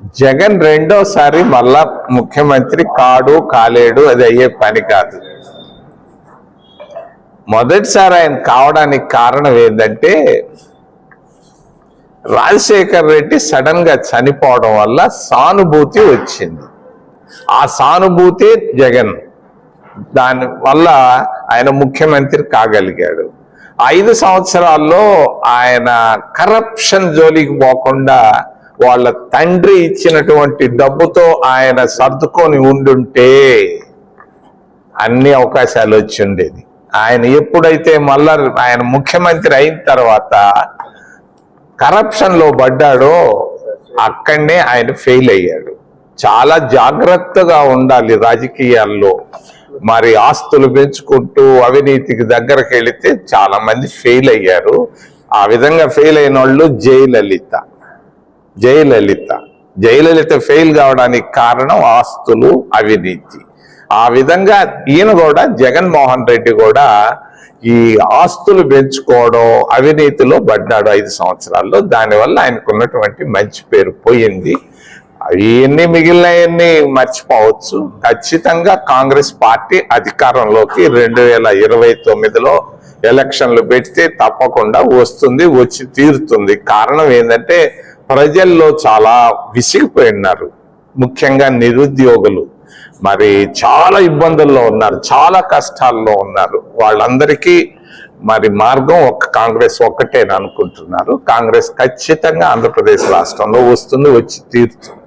జగన్ రెండోసారి మళ్ళా ముఖ్యమంత్రి కాడు కాలేడు అది అయ్యే పని కాదు. మొదటిసారి ఆయన కావడానికి కారణం ఏంటంటే రాజశేఖర్ రెడ్డి సడన్గా చనిపోవడం వల్ల సానుభూతి వచ్చింది. ఆ సానుభూతి జగన్. దాని వల్ల ఆయన ముఖ్యమంత్రి కాగలిగాడు. ఐదు సంవత్సరాల్లో ఆయన కరప్షన్ జోలికి పోకుండా వాళ్ళ తండ్రి ఇచ్చినటువంటి డబ్బుతో ఆయన సర్దుకొని ఉండుంటే అన్ని అవకాశాలు వచ్చి ఉండేది. ఆయన ఎప్పుడైతే మళ్ళా ఆయన ముఖ్యమంత్రి అయిన తర్వాత కరప్షన్లో పడ్డాడో అక్కడనే ఆయన ఫెయిల్ అయ్యాడు. చాలా జాగ్రత్తగా ఉండాలి రాజకీయాల్లో. మరి ఆస్తులు పెంచుకుంటూ అవినీతికి దగ్గరకు వెళితే చాలా మంది ఫెయిల్ అయ్యారు. ఆ విధంగా ఫెయిల్ అయిన వాళ్ళు జయలలిత. జయలలిత. జయలలిత ఫెయిల్ కావడానికి కారణం ఆస్తులు అవినీతి. ఆ విధంగా ఈయన కూడా జగన్మోహన్ రెడ్డి కూడా ఈ ఆస్తులు పెంచుకోవడం అవినీతిలో పడ్డాడు ఐదు సంవత్సరాల్లో. దానివల్ల ఆయనకు ఉన్నటువంటి మంచి పేరు పోయింది. అవన్నీ మిగిలినవన్నీ మర్చిపోవచ్చు. ఖచ్చితంగా కాంగ్రెస్ పార్టీ అధికారంలోకి రెండు వేల ఇరవై తొమ్మిదిలో ఎలక్షన్లు పెడితే తప్పకుండా వస్తుంది వచ్చి తీరుతుంది. కారణం ఏంటంటే ప్రజల్లో చాలా విసిగిపోయి ఉన్నారు ముఖ్యంగా నిరుద్యోగులు. మరి చాలా ఇబ్బందుల్లో ఉన్నారు చాలా కష్టాల్లో ఉన్నారు. వాళ్ళందరికీ మరి మార్గం ఒక కాంగ్రెస్ ఒక్కటేని అనుకుంటున్నారు. కాంగ్రెస్ ఖచ్చితంగా ఆంధ్రప్రదేశ్ రాష్ట్రంలో వస్తుంది వచ్చి తీరుతుంది.